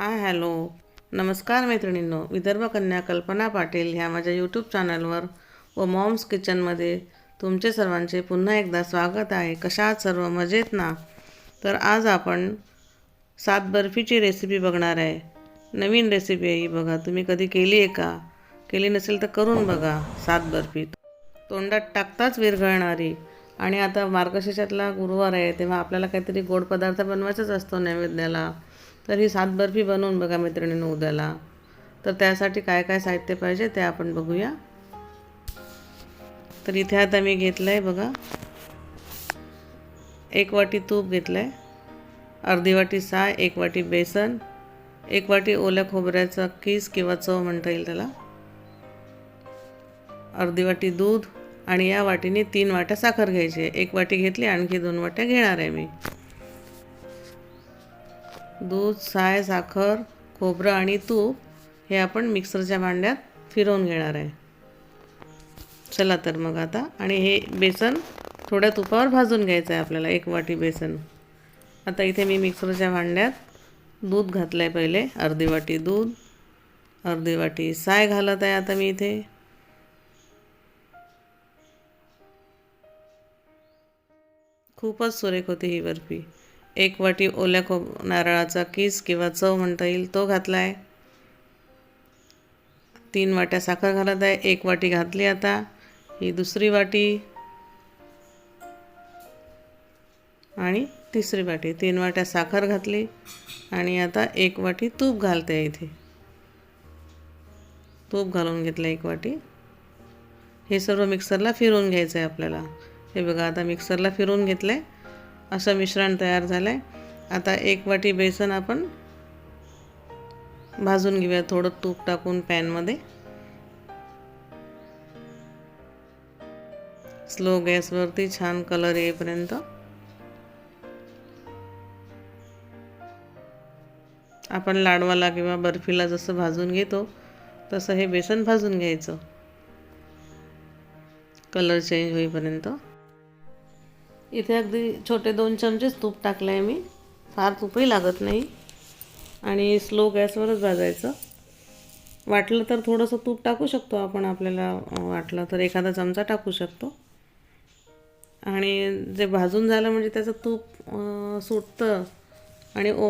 Hi hello. नमस्कार मैत्रिणींनो विदर्भ कन्या कल्पना पाटील ह्या माझ्या यूट्यूब चॅनलवर व मॉम्स किचनमध्ये तुमचे सर्वांचे पुन्हा एकदा स्वागत आहे. कशा सर्व मजेत ना? तर आज आपण सात बर्फीची रेसिपी बघणार आहे. नवीन रेसिपी आहे ही बघा. तुम्ही कधी केली आहे का? केली नसेल तर करून बघा सात बर्फी. तोंडात टाकताच विरघळणारी. आणि आता मार्गशीर्षातला गुरुवार आहे तेव्हा आपल्याला काहीतरी गोड पदार्थ बनवायचाच असतो नैवेद्याला. तर ही सात बर्फी बनवून बघा मैत्रिणीनं उद्याला. तर त्यासाठी काय काय साहित्य पाहिजे ते आपण बघूया. तर इथे आता मी घेतलं आहे बघा. एक वाटी तूप घेतलं आहे अर्धी वाटी साय एक वाटी बेसन एक वाटी ओल्या खोबऱ्याचा किस किंवा चव म्हणता येईल त्याला. अर्धी वाटी दूध आणि या वाटीने तीन वाट्या साखर घ्यायची आहे. एक वाटी घेतली आणखी दोन वाट्या घेणार आहे मी. दूध साय साखर खोबरं आणि तूप हे आपण मिक्सरच्या भांड्यात फिरवून घेणार आहे. चला तर मग आता आणि हे बेसन थोड्या तुपावर भाजून घ्यायचं आहे आपल्याला एक वाटी बेसन. आता इथे मी मिक्सरच्या भांड्यात दूध घातलं आहे पहिले अर्धी वाटी दूध अर्धी वाटी साय घालत आहे आता मी इथे. खूपच सुरेख होती ही बर्फी. एक वाटी ओल्या को नारळाचा किस किंवा चव म्हणता येईल तो घातला आहे तीन वाट्या साखर घालत आहे. एक वाटी घातली आता. ही दुसरी वाटी. आणि तिसरी वाटी. तीन वाट्या साखर घातली. आणि आता एक वाटी तूप घालते इथे. तूप घालून घेतलं एक वाटी. हे सर्व मिक्सरला फिरवून घ्यायचं आहे आपल्याला. हे बघा आता मिक्सरला फिरवून घेतलं आहे असं मिश्रण तयार झालं आहे आता एक वाटी बेसन आपण भाजून घेऊया. थोडं तूप टाकून पॅनमध्ये स्लो गॅसवरती छान कलर येईपर्यंत. आपण लाडवाला किंवा बर्फीला जसं भाजून घेतो तसं हे बेसन भाजून घ्यायचं. कलर चेंज होईपर्यंत. इथे अगदी छोटे दोन चमचेच तूप टाकलं आहे मी. फार तूपही लागत नाही. आणि स्लो गॅसवरच भाजायचं. वाटलं तर थोडंसं तूप टाकू शकतो आपण आपल्याला वाटलं तर एखादा चमचा टाकू शकतो. आणि जे भाजून झालं म्हणजे त्याचं तूप सुटतं आणि ओ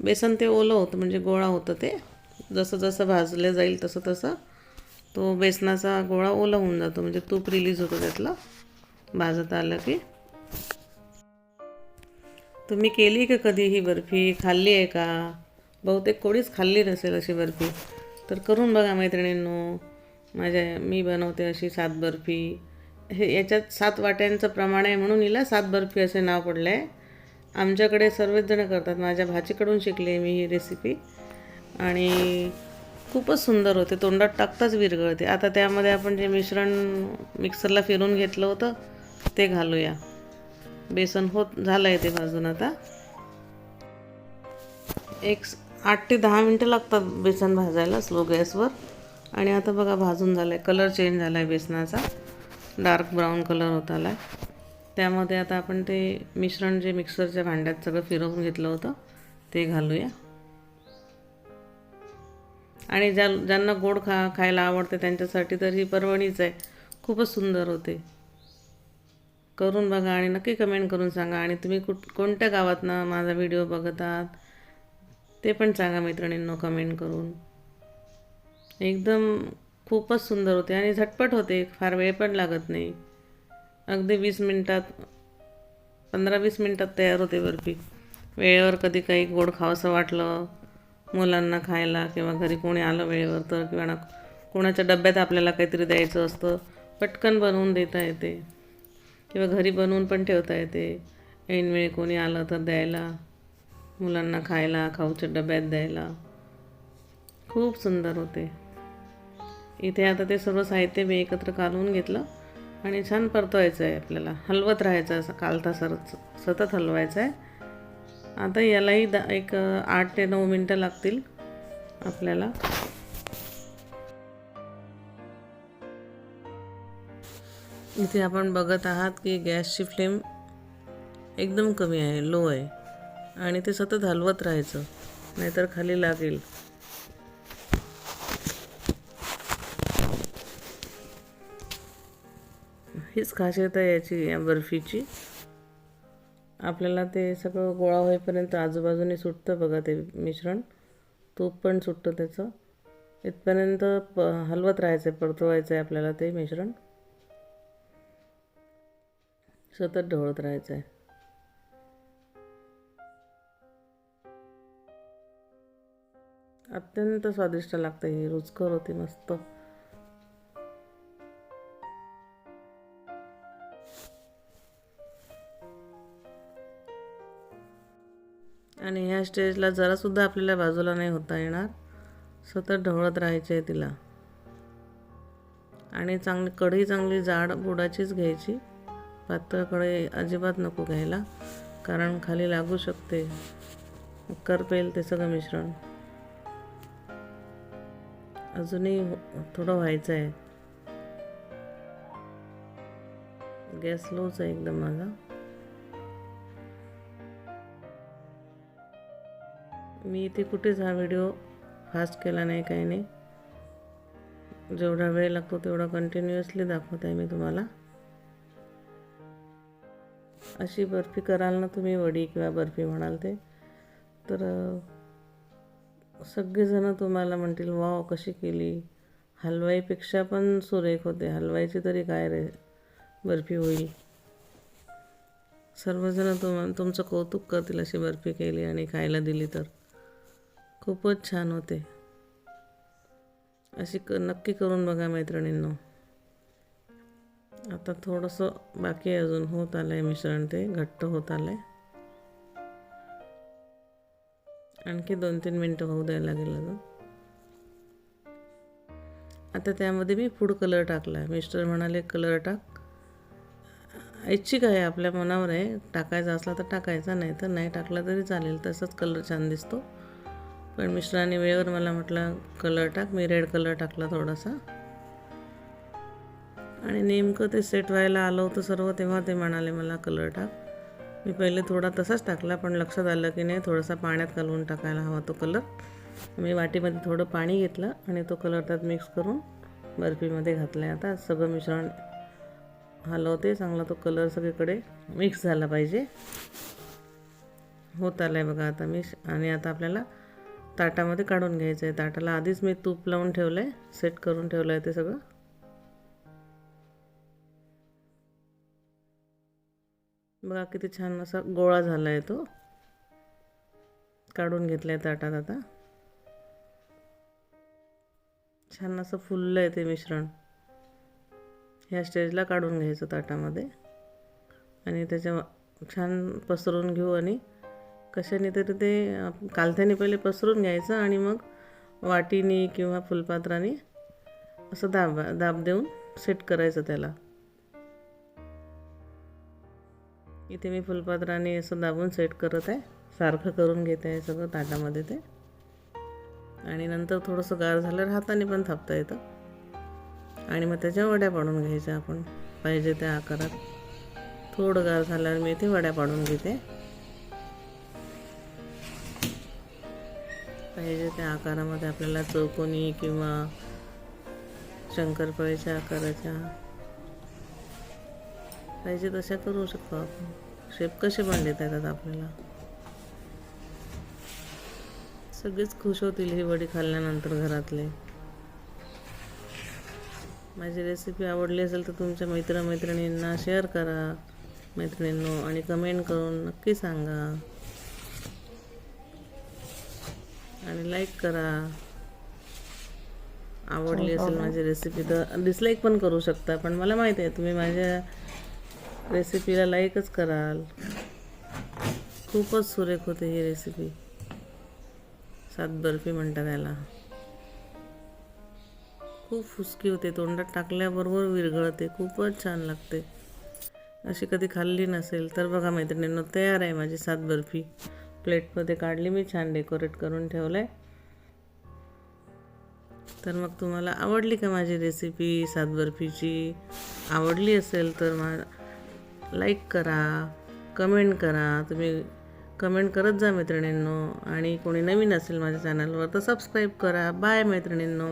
बेसन ते ओलं होतं म्हणजे गोळा होतं ते. जसं जसं भाजलं जाईल तसं तसं तो बेसनाचा गोळा ओला होऊन जातो म्हणजे तूप रिलीज होतं त्यातलं. भाजत आलं की. तुम्ही केली का कधी ही बर्फी? खाल्ली आहे का? बहुतेक कोणीच खाल्ली नसेल अशी बर्फी. तर करून बघा मैत्रिणींनो माझ्या मी बनवते अशी सात बर्फी. हे याच्यात सात वाट्यांचं प्रमाण आहे म्हणून हिला सात बर्फी असे नाव पडलं आहे आमच्याकडे सर्वच जणं करतात. माझ्या भाचीकडून शिकले मी ही रेसिपी आणि खूपच सुंदर होते. तोंडात टाकताच विरघळते. आता त्यामध्ये आपण जे मिश्रण मिक्सरला फिरून घेतलं होतं ते घालूया. बेसन होत झालं आहे ते भाजून आता. एक आठ ते दहा मिनटं लागतात बेसन भाजायला स्लो गॅसवर आणि आता बघा भाजून झालं आहे कलर चेंज झाला आहे बेसनाचा. डार्क ब्राऊन कलर होत आला आहे त्यामध्ये आता आपण ते मिश्रण जे मिक्सरच्या भांड्यात सगळं फिरवून घेतलं होतं ते घालूया. आणि ज्या ज्यांना गोड खा खायला आवडते त्यांच्यासाठी तर ही परवणीच आहे. खूपच सुंदर होते. करून बघा आणि नक्की कमेंट करून सांगा. आणि तुम्ही कुठ कोणत्या गावातनं माझा व्हिडिओ बघत आहात ते पण सांगा मैत्रिणींनो कमेंट करून. एकदम खूपच सुंदर होते आणि झटपट होते फार वेळ पण लागत नाही. अगदी वीस मिनटात पंधरा वीस मिनटात तयार होते बर्फी. वेळेवर कधी काही गोड खावंसं वाटलं मुलांना खायला किंवा घरी कोणी आलं वेळेवर तर किंवा ना कोणाच्या डब्यात आपल्याला काहीतरी द्यायचं असतं पटकन बनवून देता येते. किंवा घरी बनवून पण ठेवता येते. ऐनवेळी कोणी आलं तर द्यायला मुलांना खायला खाऊच्या डब्यात द्यायला. खूप सुंदर होते. इथे आता ते सर्व साहित्य मी एकत्र कालवून घेतलं आणि छान परतवायचं आहे आपल्याला. हलवत राहायचं असं कालता सर सतत हलवायचं आहे आता यालाही दा एक आठ ते नऊ मिनटं लागतील आपल्याला. इथे आपण बघत आहात की गॅसची फ्लेम एकदम कमी आहे लो आहे. आणि ते सतत हलवत राहायचं नाहीतर खाली लागेल. हीच खासियत आहे याची या बर्फीची. आपल्याला ते सगळं गोळा होईपर्यंत आजूबाजूने सुटतं बघा ते मिश्रण. तूप पण सुटतं त्याचं. इथपर्यंत प हलवत राहायचं आहे परतवायचं आहे आपल्याला ते मिश्रण. सतत ढवळत राहायचं आहे अत्यंत स्वादिष्ट लागतं ही रुचकर होती मस्त. आणि ह्या स्टेजला जरासुद्धा आपल्याला बाजूला नाही होता येणार. सतत ढवळत राहायचे आहे तिला. आणि चांगली कढी चांगली जाड बुडाचीच घ्यायची. पातळ कढई अजिबात नको घ्यायला कारण खाली लागू शकते. करपेल ते सगळं मिश्रण. अजूनही हो, थोडं व्हायचं आहे. गॅस लोच आहे एकदम माझा. मी इथे कुठेच हा व्हिडिओ फास्ट केला नाही काही नाही. जेवढा वेळ लागतो तेवढा कंटिन्युअसली दाखवत आहे मी तुम्हाला. अशी बर्फी कराल ना तुम्ही वडी किंवा बर्फी म्हणाल ते. तर सगळेजणं तुम्हाला म्हणतील वाव कशी केली. हलवाईपेक्षा पण सुरेख होते. हलवाईची तरी काय रे बर्फी होईल. सर्वजण तुम तुमचं कौतुक करतील अशी बर्फी केली आणि खायला दिली तर. खूपच छान होते. अशी क नक्की करून बघा मैत्रिणींनो. आता थोडंसं बाकी अजून. होत आलं आहे मिश्रण ते. घट्ट होत आलं आहे आणखी दोन तीन मिनटं होऊ द्यायला लागेल अजून. आता त्यामध्ये मी फूड कलर टाकला मिस्टर म्हणाले कलर टाक. ऐच्छिक आहे आपल्या मनावर आहे. टाकायचा असला तर टाकायचा नाही तर नाही टाकला तरी चालेल. तसंच कलर छान दिसतो. पण मिश्राने वेळेवर मला म्हटलं कलर टाक. मी रेड कलर टाकला थोडासा. आणि नेमकं ते सेट व्हायला आलं होतं सर्व तेव्हा ते म्हणाले मला कलर टाक. मी पहिले थोडा तसाच टाकला पण लक्षात आलं की नाही थोडासा पाण्यात घालून टाकायला हवा तो कलर मी वाटीमध्ये थोडं पाणी घेतलं आणि तो कलर त्यात मिक्स करून बर्फीमध्ये घातला आहे आता सगळं मिश्रण हलवते चांगला तो कलर सगळीकडे मिक्स झाला पाहिजे. होत आलं आहे बघा आता मिक्स आणि आता आपल्याला ताटामध्ये काढून घ्यायचं आहे ताटाला आधीच मी तूप लावून ठेवलं आहे सेट करून ठेवलं आहे ते सगळं. बघा किती छान असा गोळा झाला आहे तो. काढून घेतला आहे ताटात आता. छान असं फुललं आहे ते मिश्रण. ह्या स्टेजला काढून घ्यायचं ताटामध्ये. आणि त्याच्या छान पसरून घेऊ आणि कशाने तरी ते कालथ्याने पहिले पसरून घ्यायचं आणि मग वाटीने किंवा फुलपात्राने असं दाब दाब देऊन सेट करायचं त्याला. इथे मी फुलपात्राने असं दाबून सेट करत आहे. सारखं करून घेते आहे सगळं ताटामध्ये ते. आणि नंतर थोडंसं गार झाल्यावर हाताने पण थापता येतं. आणि मग त्याच्या वड्या पाडून घ्यायच्या आपण. पाहिजे त्या आकारात. थोडं गार झाल्यावर मी इथे वड्या पाडून घेते. पाहिजे त्या आकारामध्ये आपल्याला चौकोनी किंवा शंकरपाळीच्या आकाराच्या. पाहिजे तशा करू शकतो आपण. शेप कसे देता येतात आपल्याला? सगळेच खुश होतील ही वडी खाल्ल्यानंतर घरातले. माझी रेसिपी आवडली असेल तर तुमच्या मित्रमैत्रिणींना शेअर करा. मैत्रिणींनो आणि कमेंट करून नक्की सांगा. आणि लाईक करा. आवडली असेल माझी रेसिपी तर डिसलाईक पण करू शकता पण मला माहिती आहे तुम्ही माझ्या रेसिपीला लाईकच कराल. खूपच सुरेख होते ही रेसिपी सात बर्फी म्हणतात त्याला खूप फुसकी होते तोंडात टाकल्याबरोबर विरघळते खूपच छान लागते. अशी कधी खाल्ली नसेल तर बघा मैत्रिणींनो तयार आहे माझी सात बर्फी. प्लेटमध्ये काढली मी छान डेकोरेट करून ठेवलं आहे तर मग तुम्हाला आवडली का माझी रेसिपी सात बर्फीची? आवडली असेल तर मा लाईक करा कमेंट करा. तुम्ही कमेंट करत जा मैत्रिणींनो. आणि कोणी नवीन असेल माझ्या चॅनलवर तर सबस्क्राईब करा. बाय मैत्रिणींनो.